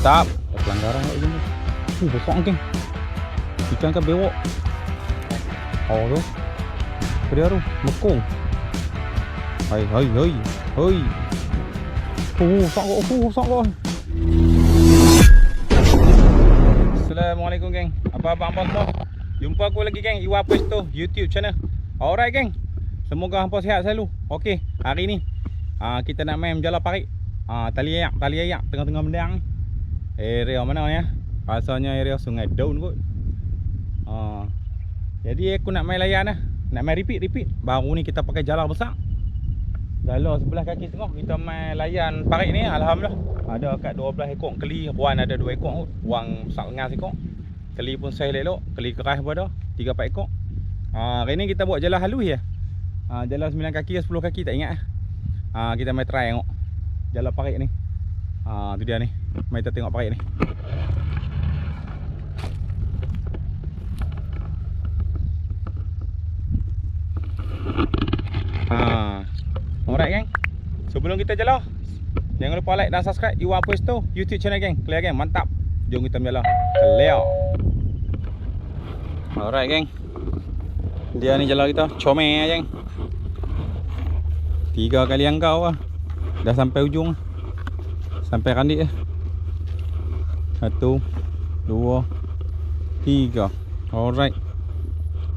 Mantap. Ada pelanggaran kat sini. Uh, besar geng. Ikan kan bewok. Oh tu. Dia tu? Mekung. Hai, hai, hai. Hai. Oh, besar kok. Oh, besar kok. Assalamualaikum geng. Apa abang-abang semua? Jumpa aku lagi geng Iwa Puesto YouTube channel. Alright geng. Semoga hampa sihat selalu. Okey, hari ni uh, kita nak main menjala parit. Ah, tali ayak, tali ayak tengah-tengah mendang ni. Area mana ni ya? Rasanya area Sungai Daun kot. Ah. Jadi aku nak main layan lah. Nak main repeat repeat. Baru ni kita pakai jala besar. Jala sebelah kaki tengah kita main layan parit ni alhamdulillah. Ada kat 12 ekor keli, ruan ada 2 ekor kot. Ruang besar lengas ekor. Keli pun saiz elok, keli keras pun ada 3 4 ekor. Ah, hari ni kita buat jala halus ya. Ah, jala 9 kaki ke 10 kaki tak ingat ah. Ah, kita main try tengok jalan parit ni. Ha tu dia ni. Mari kita tengok parit ni. Ha. Alright geng. Sebelum kita jalan Jangan lupa like dan subscribe Iwan Puesto YouTube channel geng. Clear geng, mantap. Jom kita berjalan. Clear. Alright geng. Dia ni jalan kita. Comel geng. Tiga kali angkau lah. Dah sampai ujung Sampai kandik lah Satu Dua Tiga. Alright.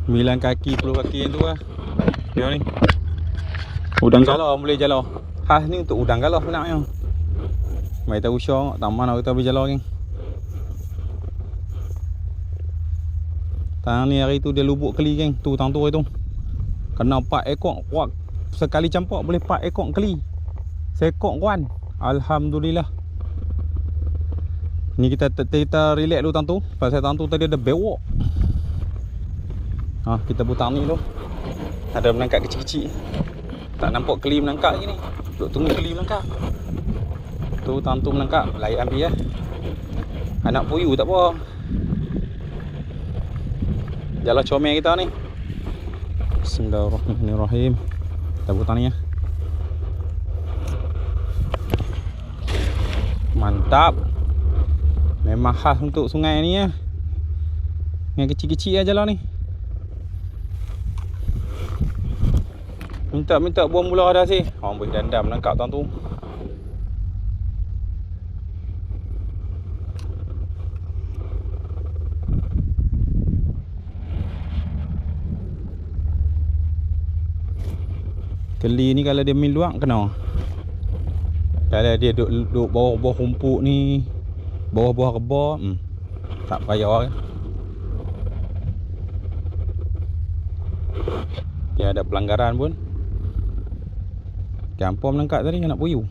Sembilan kaki Puluh kaki yang tu lah. Dia ni. Udang galau boleh jalau Khas ni untuk udang galau sebenarnya Mari tahu syok Taman nak kita boleh jalau ni. Tangan ni hari tu dia lubuk keli geng. Tu tang tu tu. Kena 4 ekor. Kuat Sekali campak boleh 4 ekor keli. Sekok kawan Alhamdulillah Ni kita kita relax dulu tang tu Pasal tang tu tadi ada bewok. Ha, Kita butang ni tu Ada menangkap kecil-kecil. Tak nampak keli menangkap lagi ni. Duk tunggu keli menangkap. Tu tang tu menangkap. Layak ambil ya Anak puyu tak apa. Jalan comel kita ni. Bismillahirrahmanirrahim. Kita butang ni ya Mantap Memang khas untuk sungai ni ya Yang kecil-kecil lah ni. Minta-minta buang mula dah sih. Orang boleh dandam nangkap tuan tu. Keli ni kalau dia main luak kena. Kalau dia duduk, duduk bawah-bawah rumput ni Bawah-bawah rebah hmm, Tak payah kan Dia ada pelanggaran pun. Gampang menangkap tadi nak puyu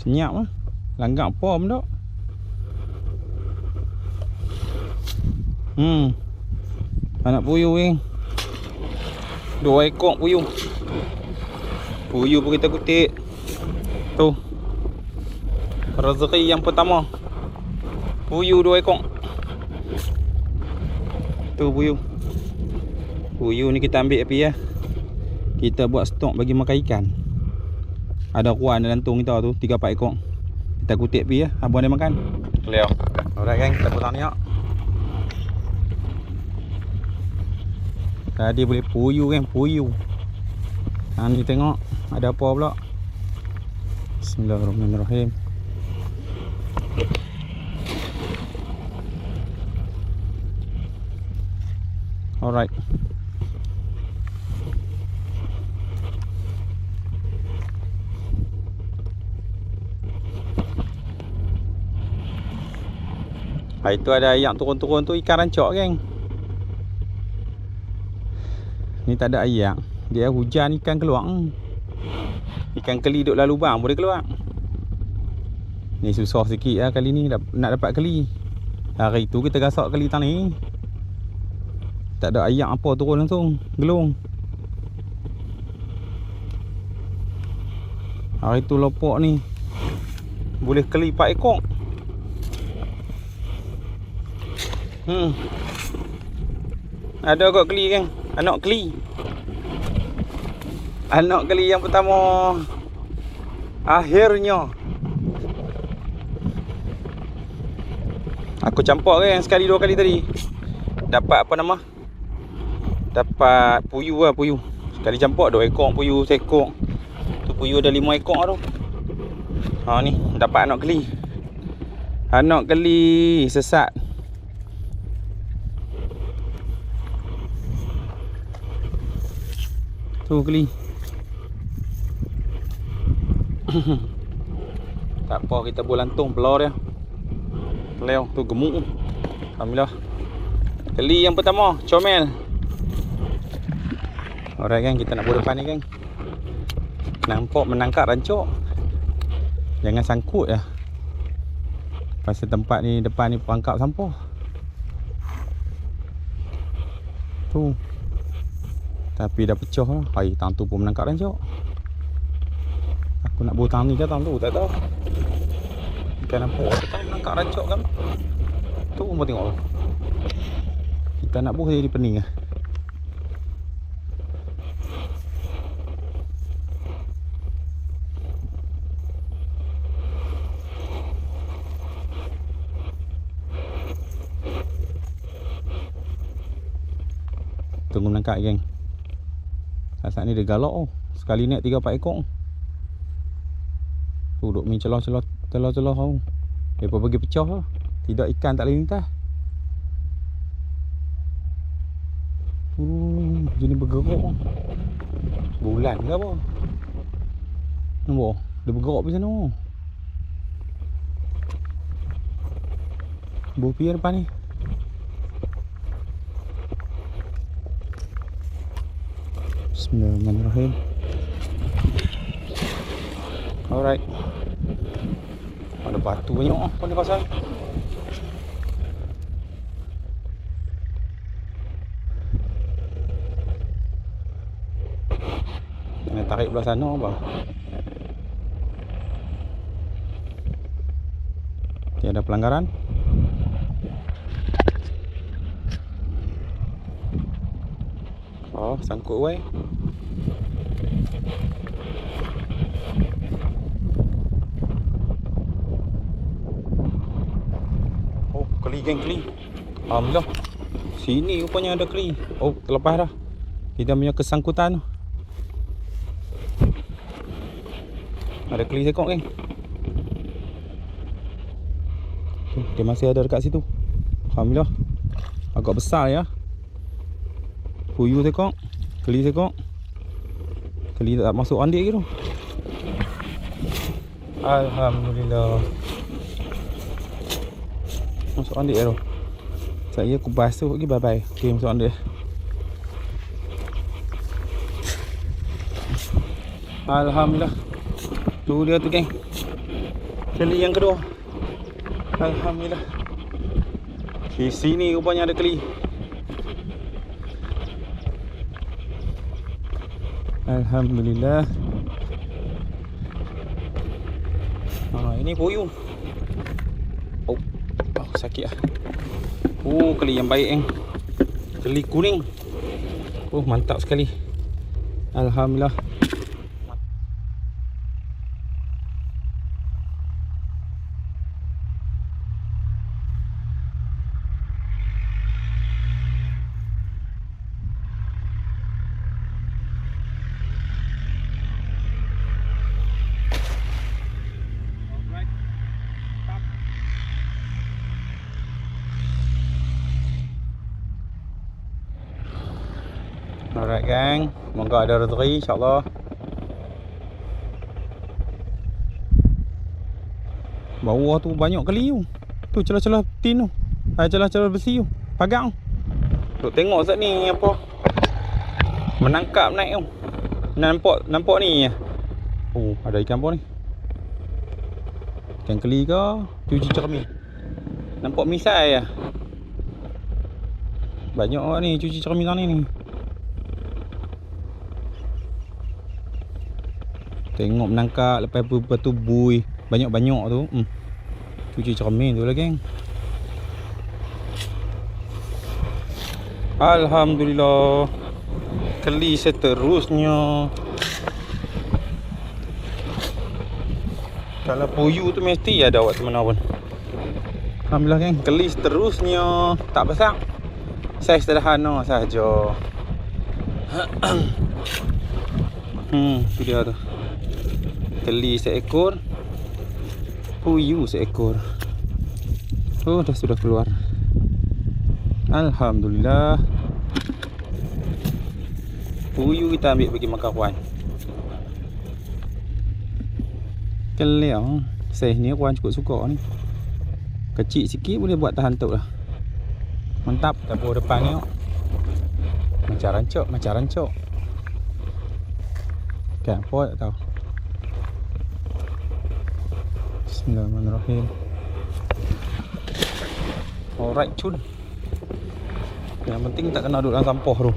Senyap lah. Langgak pom tak Hmm. Anak puyuh ni Dua ekor puyuh. Puyuh pun kita kutik. Tu. Rezeki yang pertama. Puyuh dua ekor. Tu puyuh. Puyuh ni kita ambil api ya. Kita buat stok bagi makan ikan. Ada kuan dalam tung kita tu Tiga empat ekor. Kita kutik api ya Abang dia makan. Clear. Alright gang Kita putang ni ya Tadi boleh puyu kan, puyu. Ha ni tengok ada apa pula. Bismillahirrahmanirrahim. Alright. Ha, itu ada yang turun-turun tu ikan rancak geng. Ni tak ada air Dia hujan ikan keluar Ikan keli duduk lalu bang boleh keluar. Ni susah sikit lah kali ni Nak dapat keli. Hari tu kita gasak keli tang ni. Tak ada air apa turun langsung Gelung. Hari tu lopok ni. Boleh keli 4 ekor. Hmm. Ada kot keli kan Anak keli Anak kali yang pertama. Akhirnya. Aku campur kan sekali dua kali tadi. Dapat apa nama? Dapat puyu lah puyu. Sekali campur dua ekor puyu seekor. Tu puyu ada lima ekor tu. Ha ni. Dapat anak keli Anak keli sesat Tu keli tak apa kita boleh lantung pelau dia Pelau tu gemuk Alhamdulillah. Keli yang pertama Comel. Alright kan kita nak buat depan ni kan Nampak menangkap rancuk Jangan sangkut ya. Pasal tempat ni depan ni perangkap sampah. Tu Tapi dah pecah lah Hai tang tu pun menangkap rancuk Aku nak butang ni ke tang tu tak tahu. Ikan apa? Kita menangkap rancok kan. Tu pun tengok tu. Kita nak buh jadi pening ah. Tunggu menangkap geng. Saat ni dia galak oh. Sekali naik 3 4 ekor. Tu duk main celah-celah celah-celah kau. Depa bagi pecah lah. Tidak ikan tak boleh lintas. Hmm, jenis bergerak. Bulan ke apa? Nampak? Dia bergerak pergi sana. Bopi depan ni. Bismillahirrahmanirrahim. Alright. Ada batu banyak ah pada pasal. Kena tarik belah sana apa? Tiada pelanggaran. Oh, sangkut wei. keli geng keli. Alhamdulillah. Sini rupanya ada keli. Oh terlepas dah. Kita punya kesangkutan. Ada keli sekok geng. Dia masih ada dekat situ. Alhamdulillah. Agak besar ya Puyuh sekok Keli sekok Keli tak masuk andik ke tu. Alhamdulillah. Masuk on dia tu. Saya aku basuh lagi bye bye Okay masuk on dia Alhamdulillah. Tu dia tu geng. Keli yang kedua. Alhamdulillah. Di sini rupanya ada keli Alhamdulillah. Ha, ini puyuh sakit lah Oh keli yang baik eh. Keli kuning. Oh mantap sekali. Alhamdulillah Alright gang. Semoga ada rezeki insyaAllah. Bawah tu banyak kali tu Tu celah-celah tin tu. Ada celah-celah besi tu. Pagang. Tu tengok saat ni apa. Menangkap naik tu. Nampak nampak ni. Oh ada ikan apa ni? Ikan keli ke? Cuci cermin. Nampak misai lah Banyak orang ni cuci cermin ni ni Tengok menangkap lepas tu, lepas tu bui banyak-banyak tu. Hmm. Cuci cermin tu lah geng. Alhamdulillah. Keli seterusnya. Kalau puyu tu mesti ada awak mana pun. Alhamdulillah geng, keli seterusnya. Tak besar. Saya sederhana sahaja. hmm, tu dia tu. Keli seekor. Puyuh seekor. Oh, dah sudah keluar. Alhamdulillah. Puyuh kita ambil bagi makan kawan. Keliang. Saiz ni kawan cukup suka ni. Kecil sikit boleh buat tahan tuk lah. Mantap dapur depan ni tengok. Macam rancok, macam rancok. Kan apa tak tahu. Bismillahirrahmanirrahim. Alright cun. Yang penting tak kena duduk dalam sampah tu.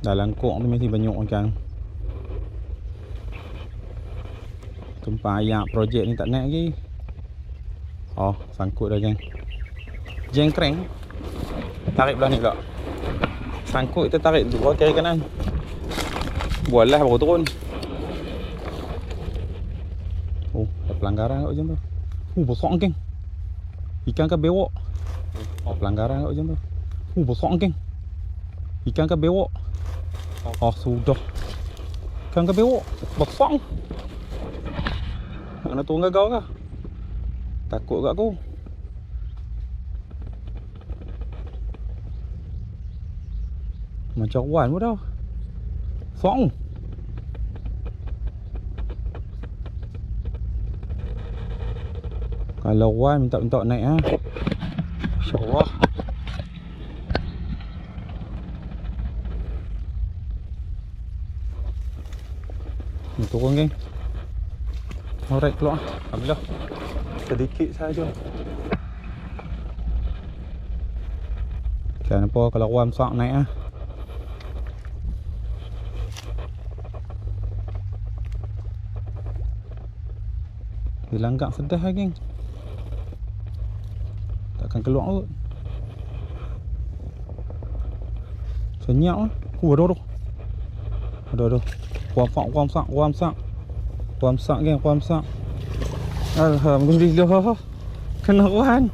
Dalam kok tu mesti banyak macam Tumpang ayak projek ni tak naik lagi Oh sangkut dah jeng Jengkreng Tarik belah ni pula Sangkut kita tarik tu bawah kiri kanan. Buatlah baru turun. Oh ada pelanggaran kat macam tu. Oh besar geng Ikan ke bewok? Oh pelanggaran kat macam tu. Oh besar geng Ikan ke bewok? Oh sudah. Ikan ke bewok? Besar. Nak kena turun gagau kah? Takut kat aku. Macam wan pun dah. Fong. Kalau wan minta-minta naik ha. InsyaAllah. Ni turun geng. Alright keluar Alhamdulillah Sedikit saja Jangan apa kalau wan sak naik ah. Dia langgak sedah lah geng Takkan keluar kot Senyap lah Uh ada ada Ada ada Kuam sak kuam sak kuam sak Kuam sak geng, kuam sak. Alhamdulillah. Kena kuan.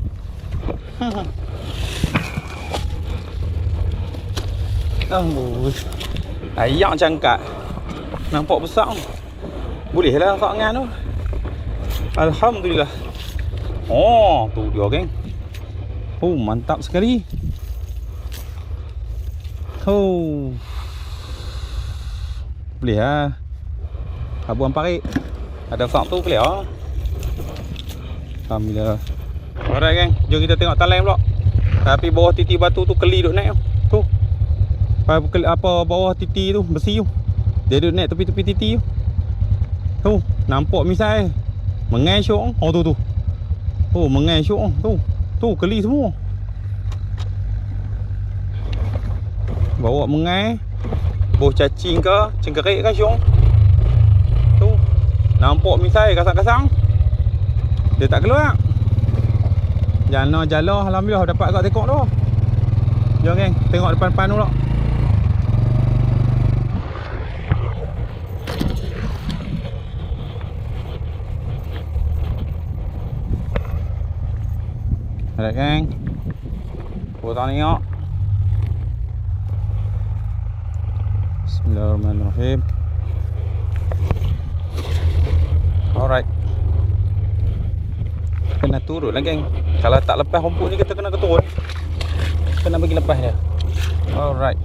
Ambus. Ayak cangkat. Nampak besar. Boleh lah sangan tu. Alhamdulillah. Oh, tu dia geng. Oh, mantap sekali. Oh. Boleh lah. Habuan parik. Ada sak tu clear. Alhamdulillah. Alright gang, jom kita tengok talan pula. Tapi bawah titi batu tu keli duk naik tu. Tu. Apa bawah titi tu besi tu. Dia duk naik tepi-tepi titi tu. Tu, nampak misai. Mengai syok. Oh tu tu. Oh, mengai syok tu. Tu keli semua. Bawa mengai. Boh cacing ke, cengkerik ke syok. Nampak misai kasang-kasang Dia tak keluar Jana jala Alhamdulillah dapat kat tekok tu Jom geng Tengok depan-depan dulu Alright geng. Putar tengok Bismillahirrahmanirrahim. Alright. Kena turun lah geng. Kalau tak lepas rumput ni kita kena keturun. Kena bagi lepas dia. Alright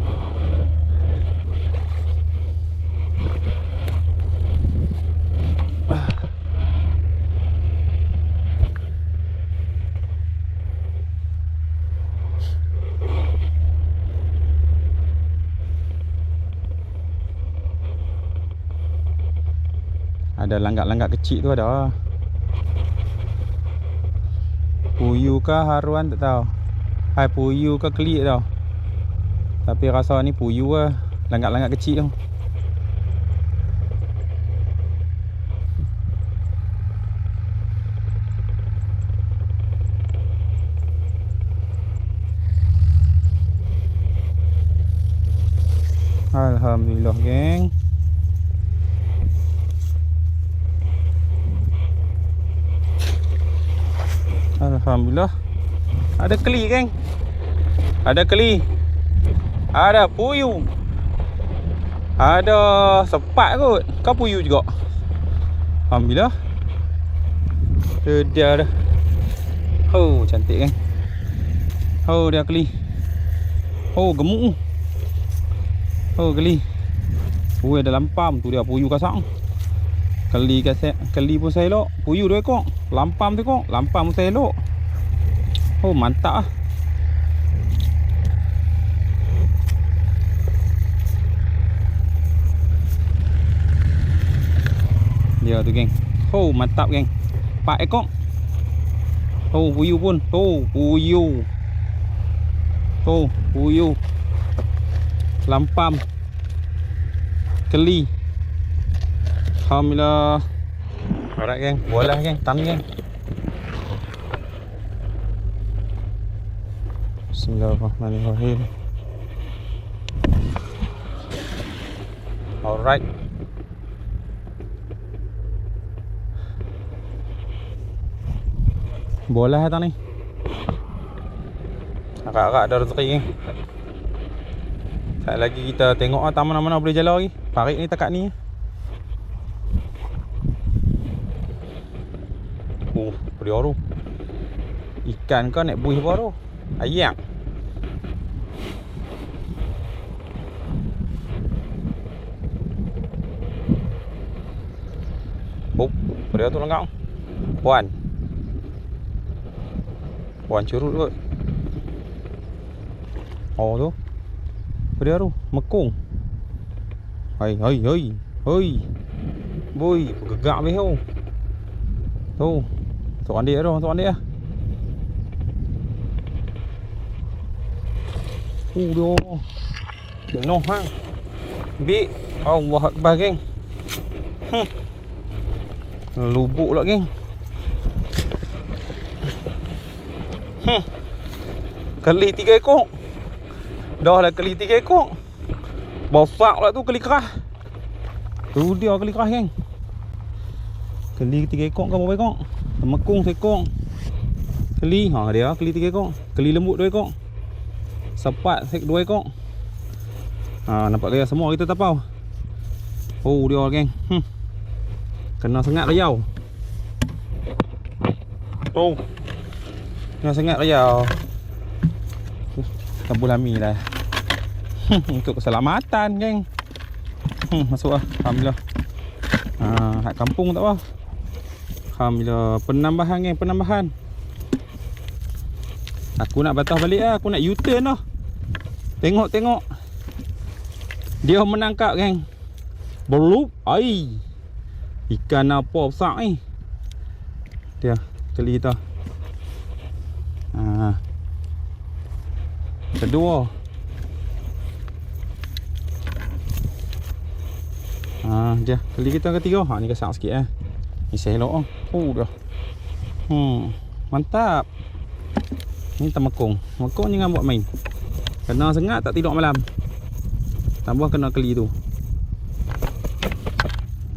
Ada langgak-langgak kecil tu ada. Puyu ke haruan tak tahu. Hai puyu ke kelik tau. Tapi rasa ni puyu lah Langgak-langgak kecil tu. Alhamdulillah geng Alhamdulillah. Ada keli geng? Ada keli. Ada puyuh Ada sepat kot. Kau puyuh juga? Alhamdulillah. Sedia dah. Oh cantik kan Oh dia keli. Oh gemuk. Oh geli Oh ada lampam tu dia puyuh kasang Keli kasek Keli pun saya elok Puyuh dua ekor. Lampam tu ekor Lampam pun saya elok Oh mantap lah Dia tu geng. Oh mantap geng. Empat ekor Oh puyuh pun. Oh puyuh Oh puyuh Lampam. Keli. Alhamdulillah. Alright geng. Bola geng. Tan geng Bismillahirrahmanirrahim. Alright Bola datang ni Agak-agak ada rezeki ni. Sekejap lagi kita tengok lah taman mana boleh jalan lagi. Parik ni takat ni. Oh, tu Ikan kau naik buih apa tu Ayam Oh, dia tu lengkap Puan Puan curut kot Oh tu Apa dia tu? Mekung Hai, hai, hai Hai Boy, bergegak habis tu Tu Tok adik tu, tok adik lah Uh, dia Jenuh ha Bik Allah Akbar geng hmm. Lubuk lah geng. Hmm. Keli tiga ekor. Dah lah keli tiga ekor. Besar pula tu keli kerah. Tu dia keli kerah geng. Keli tiga ekor ke berapa ekor? Temekung seekor Keli ha dia keli tiga ekor. Keli lembut dua ekor. Sepat sek dua ekor. Ha, Nampak dia semua kita tapau. Oh dia geng. Hmm. Kena sengat rayau Tu. Kena sengat rayau Tabu lami lah. Untuk keselamatan geng. Hmm, Masuk lah. Alhamdulillah. Ha, Hak kampung tak apa. Alhamdulillah. Penambahan geng Penambahan. Aku nak batas balik lah. Aku nak U-turn lah. Tengok-tengok. Dia menangkap geng. Belup Ai Ikan apa besar ni? Dia Keli kita. Ha. Kedua. Ha, Dia Keli kita ketiga. Ha, Ni kesak sikit eh. Ni saya elok oh. oh dah. Hmm Mantap. Ni temekung Temekung jangan buat main. Kena sengat tak tidur malam? Tambah kena keli tu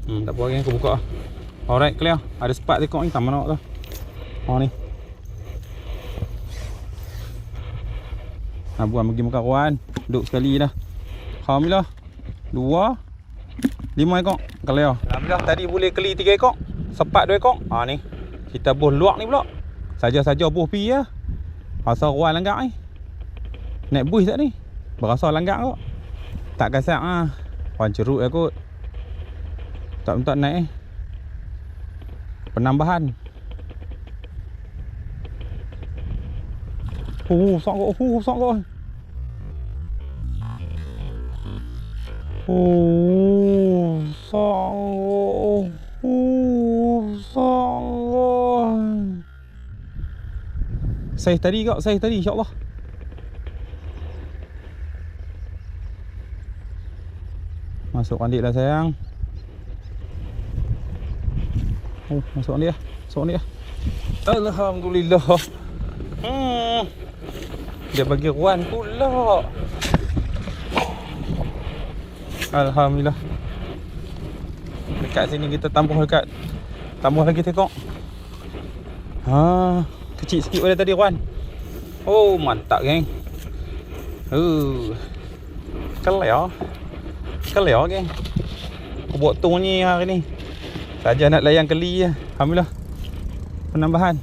Hmm tak apa lagi aku buka. Lah Alright clear. Ada sepat tekok ni tak mana tu. Oh ni. Abuan pergi makan kawan. Duduk sekali dah. Alhamdulillah. Dua. Lima ekor. Clear. Alhamdulillah tadi boleh keli tiga ekor. Sepat dua ekor. Ha ni. Kita buh luak ni pula. Saja-saja buh pi ya. Asal ruan langgak ni. Naik buih tak ni? Berasa langgak kok. Tak kasak ah. Wan ceruk ya kot. Tak minta naik eh. Penambahan. Oh, sok kok. Oh, sok kok. Oh, sok. Oh, sok. Saya tadi kak, saya tadi insya-Allah. Masuk adik lah sayang Oh masuk adik lah Masuk adik lah Alhamdulillah hmm. Dia bagi ruan pula Alhamdulillah. Dekat sini kita tambah dekat. Tambah lagi tengok. Ha, kecil sikit pada tadi Wan. Oh, mantap geng. Uh. Kelio. Kelio geng. Aku buat tong ni hari ni. Saja nak layan keli je. Alhamdulillah. Penambahan.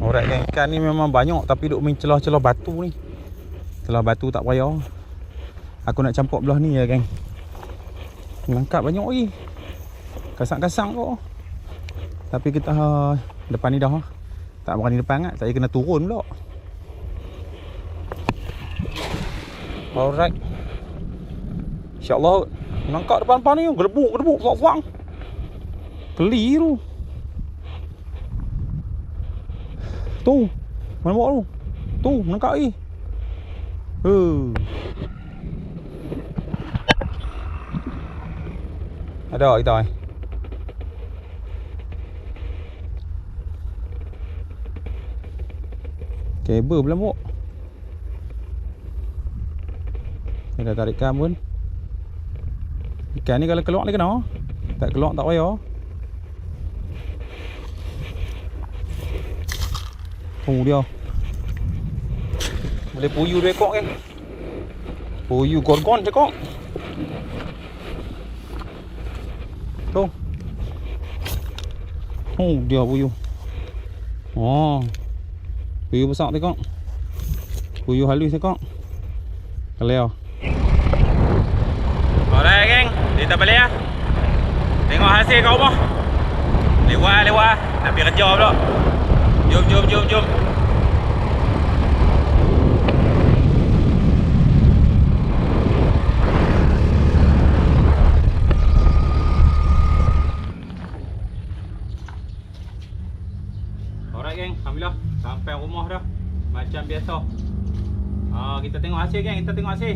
Alright geng, ikan ni memang banyak tapi duk main celah-celah batu ni. Celah batu tak payah. Aku nak campur belah ni ya geng. Melangkap banyak lagi. Kasang-kasang kok. Tapi kita ha, depan ni dah. ha. Tak berani depan kan. Saya kena turun pula. Alright. InsyaAllah. Melangkap depan-depan ni. Gelebuk, gelebuk. Kuang-kuang. Geli tu. Tu. Mana bawa tu? Tu, melangkap lagi. Uh. Ada kita ni. Kabel pula mok. Kita tarik kam pun. Ikan ni kalau keluar ni kena. Tak keluar tak payah. Oh dia. Boleh puyu dua ekor kan? Puyu gorgon cakap. Tu. Oh dia puyu. Oh. Puyu besar tengok. Puyu halus tengok. Keleo. Alright geng, kita balik lah. Tengok hasil kat rumah. Lewat lewat, nak pergi kerja pula. Jom jom jom jom. Alright geng, Alhamdulillah. Sampai rumah dah. Macam biasa. Ah Kita tengok hasil geng, kita tengok hasil.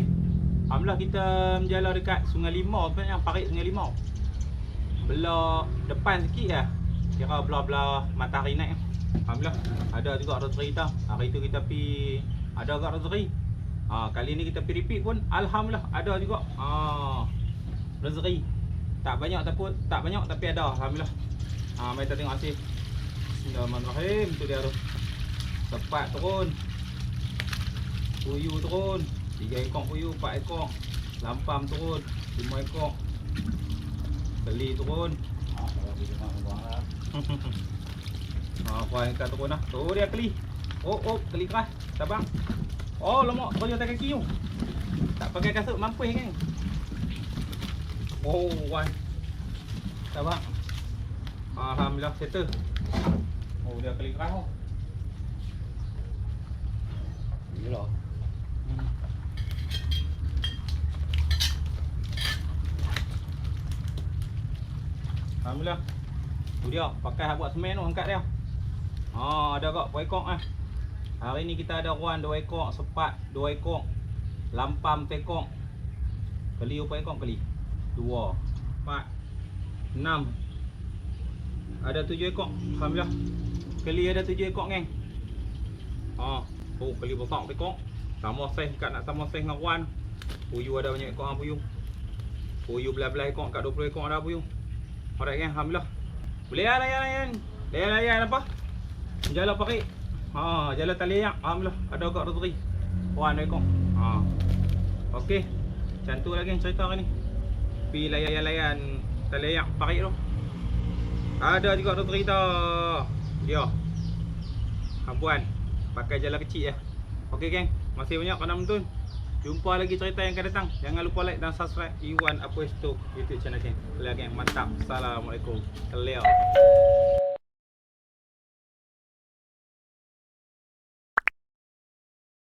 Alhamdulillah kita menjalar dekat Sungai Limau. Sebenarnya parit Sungai Limau Belah depan sikit lah. Kira belah-belah matahari naik. Alhamdulillah Ada juga rezeki kita Hari tu kita pi Ada juga rezeki ah, Kali ni kita pi repeat pun Alhamdulillah ada juga. Ah, Rezeki Tak banyak tapi tak banyak tapi ada Alhamdulillah. Ah, Mari kita tengok hasil Bismillahirrahmanirrahim. Tu dia tu. Tepat turun. Puyu turun. Tiga ekor puyu, empat ekor. Lampam turun, lima ekor Keli turun Ha, kau yang kat turun lah. Tu dia keli. Oh, oh, keli keras. Sabang Oh, lemak, kau atas kaki tu. Tak pakai kasut, mampus kan Oh, wan Sabang Alhamdulillah, settle. Oh dia kali keras tu. Yalah. Alhamdulillah. Tu dia pakai hak buat semen tu angkat dia. Ha ada kak 4 ekor ah. Hari ni kita ada ruan 2 ekor, sepat 2 ekor. Lampam tekok. Keli berapa ekor keli? 2 4 6 Ada 7 ekor. Alhamdulillah. Keli ada 7 ekor geng. Ha, oh keli besar tekok. Sama saiz kat nak sama saiz dengan ruan. Puyu ada banyak ekor ah puyu. Puyu belah-belah ekor kat 20 ekor ada puyu. Alright kan, alhamdulillah. Boleh lah layan layan. Layan layan apa? Jalan pakai. Ha, jalan tali ayak. Alhamdulillah ada kat. Puan ekor. Ha. Okey. Macam tu lagi cerita hari ni. Pi layan-layan tali ayak pakai tu. Ada juga rezeki kita. Dia. Hampuan. Pakai jalan kecil je. Okey geng. Masih banyak kena menonton. Jumpa lagi cerita yang akan datang. Jangan lupa like dan subscribe Iwan Itu YouTube channel. Kalian geng mantap. Assalamualaikum. Kalian.